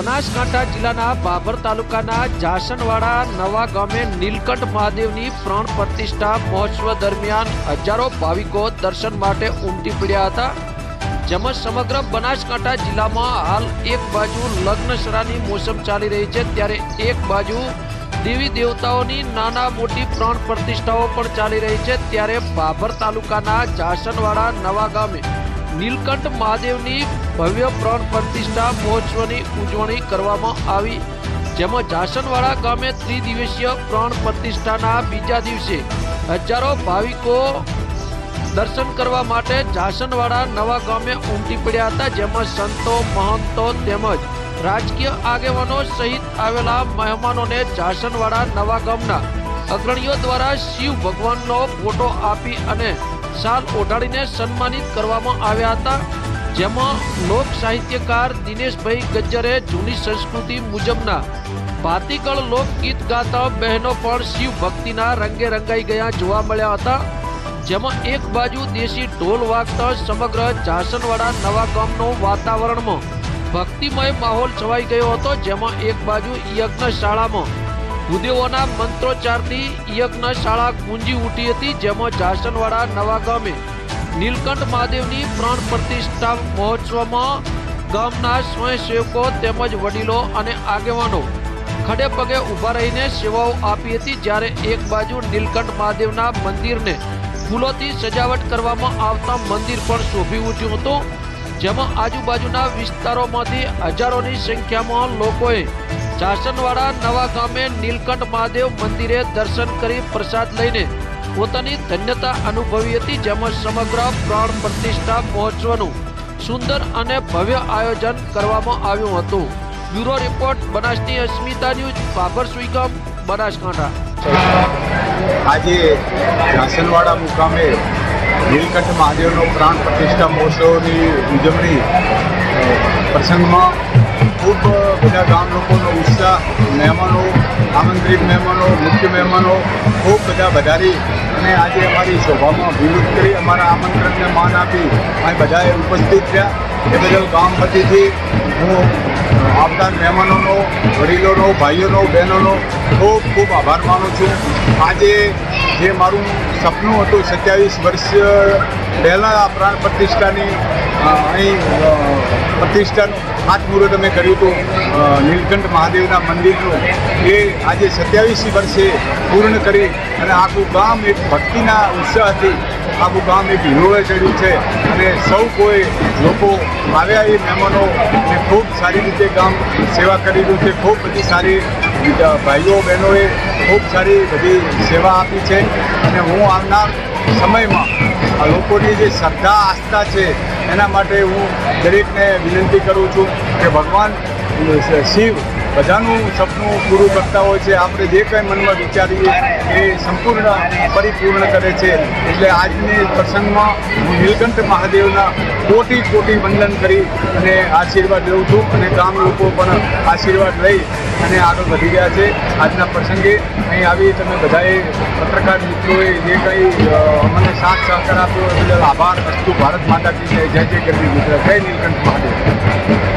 બનાસકાંઠા જિલ્લાના બાબર તાલુકાના જાસનવાડા નવા ગામે નીલકંઠ મહાદેવની પ્રાણ પ્રતિષ્ઠા મહોત્સવ દરમિયાન હજારો ભાવિકો દર્શન માટે ઉમટી પડ્યા હતા. જેમાં સમગ્ર બનાસકાંઠા જિલ્લામાં હાલ એક બાજુ લગ્નસરાની મોસમ ચાલી રહી છે, ત્યારે એક બાજુ દેવી દેવતાઓની નાના મોટી પ્રાણ પ્રતિષ્ઠાઓ પણ ચાલી રહી છે, ત્યારે બાબર તાલુકાના જાસનવાડા નવા ગામે નીલકંઠ મહાદેવની ભવ્ય પ્રાણ પ્રતિષ્ઠા મહોત્સવની ઉજવણી કરવામાં આવી, જેમાં જાસનવાડા ગામે ત્રિદિવસીય પ્રાણ પ્રતિષ્ઠાના બીજા દિવસે હજારો ભાવિકો દર્શન કરવા માટે જાસનવાડા નવા ગામે ઉમટી પડ્યા હતા, જેમાં સંતો, મહંતો તેમજ રાજકીય આગેવાનો સહિત આવેલા મહેમાનોને જાસનવાડા નવા ગામના અગ્રણીઓ દ્વારા શિવ ભગવાનનો ફોટો આપી અને શાલ ઓઢાડીને સન્માનિત કરવામાં આવ્યા હતા, જેમાં લોક સાહિત્યકાર દિનેશભાઈ ગજ્જરે જૂની સંસ્કૃતિ મુજબના ભાતીકળ લોકગીત ગાતા બહેનો પણ શિવ ભક્તિના રંગે રંગાઈ ગયા જોવા મળ્યા હતા, જેમાં એક બાજુ દેશી ઢોલ વાગતા સમગ્ર જાસનવાડા નવા ગામનો વાતાવરણમાં ભક્તિમય માહોલ છવાઈ ગયો હતો, જેમાં એક બાજુ યજ્ઞશાળામાં ભૂદેવોના મંત્રોચ્ચારથી યજ્ઞશાળા ગુંજી ઉઠી હતી, જેમાં જાસનવાડા, નવા ગામે નીલકંઠ મહાદેવની પ્રાણ પ્રતિષ્ઠા મહોત્સવમાં ગામના સ્વયંસેવકો તેમજ વડીલો અને આગેવાનો ખડે પગે ઊભા રહીને સેવાઓ આપી હતી, જ્યારે એક બાજુ નીલકંઠ મહાદેવના મંદિરને ફૂલોથી સજાવટ કરવામાં આવતા મંદિર પણ શોભી ઉઠ્યું હતું. જેમાં આજુબાજુના વિસ્તારોમાંથી હજારોની સંખ્યામાં લોકોએ જાસનવાડા નવા ગામે નીલકંઠ મહાદેવ મંદિરે દર્શન કરી પ્રસાદ લઈને પોતાની ધન્યતા અનુભવી હતી, જેમાં સમગ્ર પ્રાણ પ્રતિષ્ઠા મહોત્સવનું સુંદર અને ભવ્ય આયોજન કરવામાં આવ્યું હતું. બ્યુરો રિપોર્ટ, બનાસની અસ્મિતા ન્યૂઝ, બાબર સુઈગમ, બનાસકાંઠા. આજે જાસનવાડા મુકામે નીલકંઠ મહાદેવનો પ્રાણ પ્રતિષ્ઠા મહોત્સવની ઉજવણી પ્રસંગમાં ખૂબ બધા ગામ લોકોનો ઉત્સાહ, મહેમાનો, આમંત્રિત મહેમાનો, મુખ્ય મહેમાનો ખૂબ બધા વધારી અને આજે અમારી શોભામાં વિરોધ કરી, અમારા આમંત્રણને માન આપી અહીં બધાએ ઉપસ્થિત થયા એ બદલ ગામ વતીથી હું આવતા મહેમાનોનો, વડીલોનો, ભાઈઓનો, બહેનોનો ખૂબ ખૂબ આભાર માનું છું. આજે જે મારું સપનું હતું સત્યાવીસ વર્ષ, પહેલાં આ પ્રાણ પ્રતિષ્ઠાની અહીં પ્રતિષ્ઠાનું ખાતમુહૂર્ત અમે કર્યું હતું નીલકંઠ મહાદેવના મંદિરનું. એ આજે સત્યાવીસી વર્ષે પૂર્ણ કરી અને આખું ગામ એક ભક્તિના ઉત્સાહથી આખું ગામ એક હિરોએ ચડ્યું છે. અને સૌ કોઈ લોકો આવ્યા એ મહેમાનો ખૂબ સારી રીતે ગામ સેવા કરી રહ્યું છે. ખૂબ બધી સારી ભાઈઓ, બહેનોએ ખૂબ સારી બધી સેવા આપી છે. અને હું આવનાર સમયમાં આ લોકોની જે શ્રદ્ધા, આસ્થા છે, એના માટે હું દરેકને વિનંતી કરું છું કે ભગવાન શિવ બધાનું સપનું પૂરું કરતા હોય છે. આપણે જે કંઈ મનમાં વિચારીએ, એ સંપૂર્ણ પરિપૂર્ણ કરે છે. એટલે આજની પ્રસંગમાં હું નીલકંઠ મહાદેવના કોટી કોટી વંદન કરી અને આશીર્વાદ લઉં છું અને ગામ લોકો પણ આશીર્વાદ લઈ અને આગળ વધી રહ્યા છે. આજના પ્રસંગે અહીં આવી તમે બધાએ, પત્રકાર મિત્રોએ જે કંઈ અમને સાથ સહકાર આપ્યો એ બદલ આભાર. અસ્તુ ભારત માતા કી જય જય જય મિત્ર જય નીલકંઠ મહાદેવ.